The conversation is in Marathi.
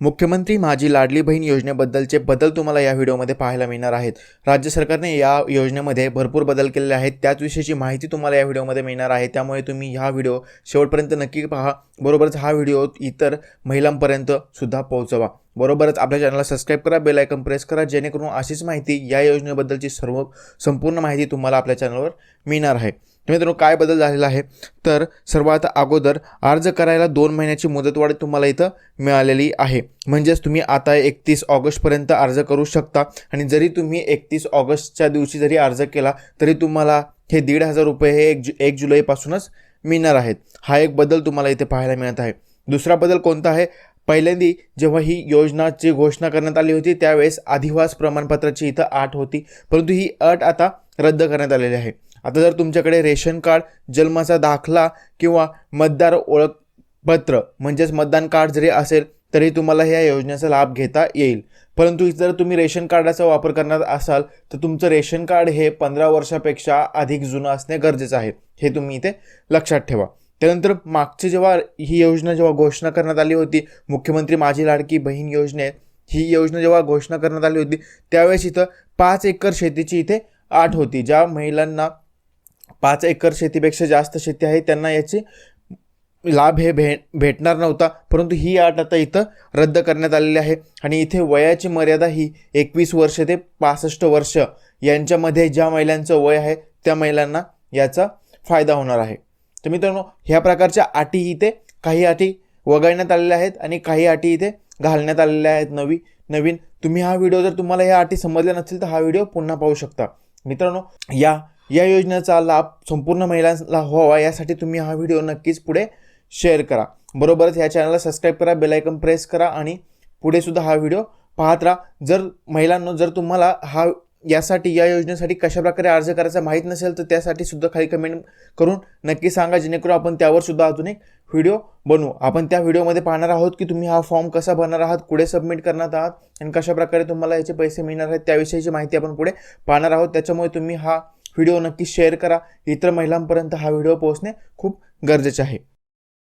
मुख्यमंत्री माझी लाडली बहीण योजनेबद्दलचे बदल तुम्हाला या व्हिडिओमध्ये पाहायला मिळणार आहेत. राज्य सरकारने या योजनेमध्ये भरपूर बदल केलेले आहेत. त्याच विषयीची माहिती तुम्हाला या व्हिडिओमध्ये मिळणार आहे. त्यामुळे तुम्ही हा व्हिडिओ शेवटपर्यंत नक्की पहा. बरोबरच हा व्हिडिओ इतर महिलांपर्यंत सुद्धा पोहोचवा. बरोबरच आपल्या चॅनलला सबस्क्राईब करा बेल आयकन प्रेस करा जेणेकरून अशीच माहिती या योजनेबद्दलची सर्व संपूर्ण माहिती तुम्हाला आपल्या चॅनलवर मिळणार आहे. मित्रांनो काय बदल झालेला आहे? तर सर्वात अगोदर अर्ज करायला दोन महिन्याची मुदतवाढ तुम्हाला इथं मिळालेली आहे. म्हणजेच तुम्ही आता एकतीस ऑगस्टपर्यंत अर्ज करू शकता आणि जरी तुम्ही एकतीस ऑगस्टच्या दिवशी जरी अर्ज केला तरी तुम्हाला हे दीड हजार रुपये हे एक जु एक जुलैपासूनच मिळणार आहेत. हा एक बदल तुम्हाला इथे पाहायला मिळत आहे. दुसरा बदल कोणता आहे? पहिल्यांदी जेव्हा ही योजनाची घोषणा करण्यात आली होती त्यावेळेस अधिवास प्रमाणपत्राची इथं आठ होती. परंतु ही अट आता रद्द करण्यात आलेली आहे. आता जर तुमच्याकडे रेशन कार्ड जन्माचा दाखला किंवा मतदार ओळखपत्र म्हणजेच मतदान कार्ड जरी असेल तरी तुम्हाला ह्या योजनेचा लाभ घेता येईल. परंतु जर तुम्ही रेशन कार्डाचा वापर करणार असाल तर तुमचं रेशन कार्ड हे पंधरा वर्षापेक्षा अधिक जुनं असणे गरजेचं आहे. हे तुम्ही इथे लक्षात ठेवा. त्यानंतर मागची जेव्हा ही योजना जेव्हा घोषणा करण्यात आली होती मुख्यमंत्री माझी लाडकी बहीण योजनेत ही योजना जेव्हा घोषणा करण्यात आली होती त्यावेळेस इथं पाच एकर शेतीची इथे आठ होती ज्या महिलांना पाच एकर शेतीपेक्षा जास्त शेती आहे त्यांना याची लाभ हे भे भेटणार नव्हता. परंतु ही अट आता इथं रद्द करण्यात आलेली आहे. आणि इथे वयाची मर्यादा ही एकवीस वर्ष ते पासष्ट वर्ष यांच्यामध्ये ज्या महिलांचं वय आहे त्या महिलांना याचा फायदा होणार आहे. तर मित्रांनो ह्या प्रकारच्या अटी इथे काही अटी वगळण्यात आलेल्या आहेत आणि काही अटी इथे घालण्यात आलेल्या आहेत नवी नवीन. तुम्ही हा व्हिडिओ जर तुम्हाला ह्या अटी समजल्या नसतील तर हा व्हिडिओ पुन्हा पाहू शकता. मित्रांनो या या योजनेचा लाभ संपूर्ण महिलांना व्हावा यासाठी तुम्ही हा व्हिडिओ नक्कीच पुढे शेअर करा. बरोबरच ह्या चॅनलला सबस्क्राईब करा बेलायकन प्रेस करा आणि पुढेसुद्धा हा व्हिडिओ पाहत राहा. जर महिलांनो जर तुम्हाला हा यासाठी या योजनेसाठी कशाप्रकारे अर्ज करायचा माहीत नसेल तर त्यासाठी सुद्धा खाली कमेंट करून नक्की सांगा जेणेकरून आपण त्यावर सुद्धा अजून एक व्हिडिओ बनवू. आपण त्या व्हिडिओमध्ये पाहणार आहोत की तुम्ही हा फॉर्म कसा भरणार आहात कुठे सबमिट करणार आहात आणि कशाप्रकारे तुम्हाला याचे पैसे मिळणार आहेत त्याविषयीची माहिती आपण पुढे पाहणार आहोत. त्याच्यामुळे तुम्ही हा व्हिडिओ नक्की शेअर करा. इतर महिलांपर्यंत हा व्हिडिओ पोहोचणे खूप गरजेचे आहे.